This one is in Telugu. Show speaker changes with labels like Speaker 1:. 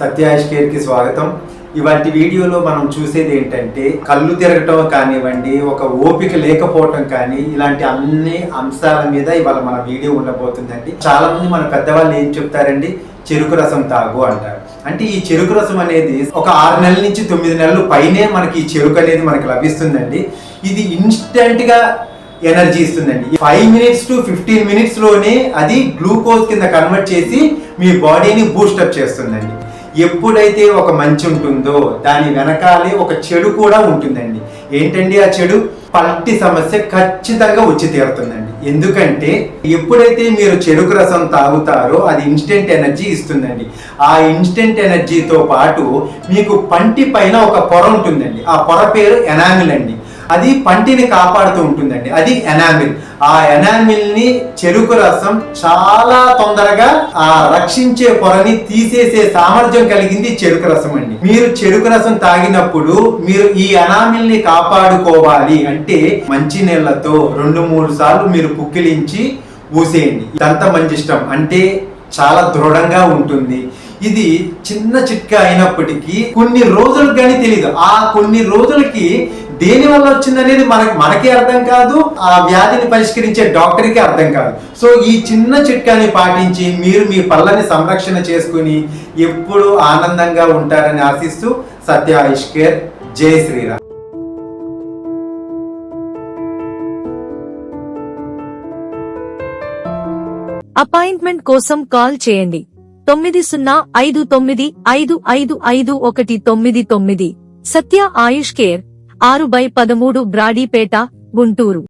Speaker 1: సత్యాయిష్ స్వాగతం. ఇవాటి వీడియోలో మనం చూసేది ఏంటంటే కళ్ళు తిరగటం కానివ్వండి ఒక ఓపిక లేకపోవటం కానీ ఇలాంటి అన్ని అంశాల మీద ఇవాళ మన వీడియో ఉండబోతుందండి. చాలా మంది మన పెద్దవాళ్ళు ఏం చెప్తారండి? చెరుకు రసం తాగు అంటారు. అంటే ఈ చెరుకు రసం అనేది ఒక ఆరు నెలల నుంచి తొమ్మిది నెలలు పైనే మనకి ఈ చెరుకు అనేది మనకి లభిస్తుందండి. ఇది ఇన్స్టెంట్గా ఎనర్జీ ఇస్తుందండి. ఫైవ్ మినిట్స్ టు ఫిఫ్టీన్ మినిట్స్లోనే అది గ్లూకోజ్ కింద కన్వర్ట్ చేసి మీ బాడీని బూస్టప్ చేస్తుందండి. ఎప్పుడైతే ఒక మంచి ఉంటుందో దాని వెనకాలే ఒక చెడు కూడా ఉంటుందండి. ఏంటండి ఆ చెడు? పల్టి సమస్య ఖచ్చితంగా వచ్చి తీరుతుందండి. ఎందుకంటే ఎప్పుడైతే మీరు చెరుకు రసం తాగుతారో అది ఇన్స్టెంట్ ఎనర్జీ ఇస్తుందండి. ఆ ఇన్స్టెంట్ ఎనర్జీతో పాటు మీకు పంటి పైన ఒక పొర ఉంటుందండి. ఆ పొర పేరు ఎనామిల్ అండి. అది పంటిని కాపాడుతూ ఉంటుందండి. అది ఎనామిల్. ఆ ఎనామిల్ని చెరుకు రసం చాలా తొందరగా ఆ రక్షించే పొరని తీసేసే సామర్థ్యం కలిగింది చెరుకు రసం అండి. మీరు చెరుకు రసం తాగినప్పుడు మీరు ఈ ఎనామిల్ని కాపాడుకోవాలి అంటే మంచి నీళ్ళతో రెండు మూడు సార్లు మీరు పుక్కిలించి ఊసేయండి. ఇదంతా మంచి ఇష్టం అంటే చాలా దృఢంగా ఉంటుంది. ఇది చిన్న చిట్కా అయినప్పటికీ కొన్ని రోజులకు కానీ తెలియదు ఆ కొన్ని రోజులకి దేని వల్ల వచ్చిందనేది మనకి మనకి అర్థం కాదు ఆ వ్యాధిని పరిష్కరించే డాక్టర్కి అర్థం కాదు. సో ఈ చిన్న చిట్కాని పాటించి మీరు మీ పళ్ళని సంరక్షణ చేసుకుని ఎప్పుడు ఆనందంగా ఉంటారని ఆశిస్తూ సత్య ఆయుష్ కేర్. జై శ్రీరామ్.
Speaker 2: అపాయింట్మెంట్ కోసం కాల్ చేయండి. తొమ్మిది సున్నా ఐదు తొమ్మిది ఐదు ఐదు ఐదు ఒకటి తొమ్మిది తొమ్మిది. సత్య ఆయుష్ కేర్. ఆరు బై పదమూడు బ్రాడీపేట గుంటూరు.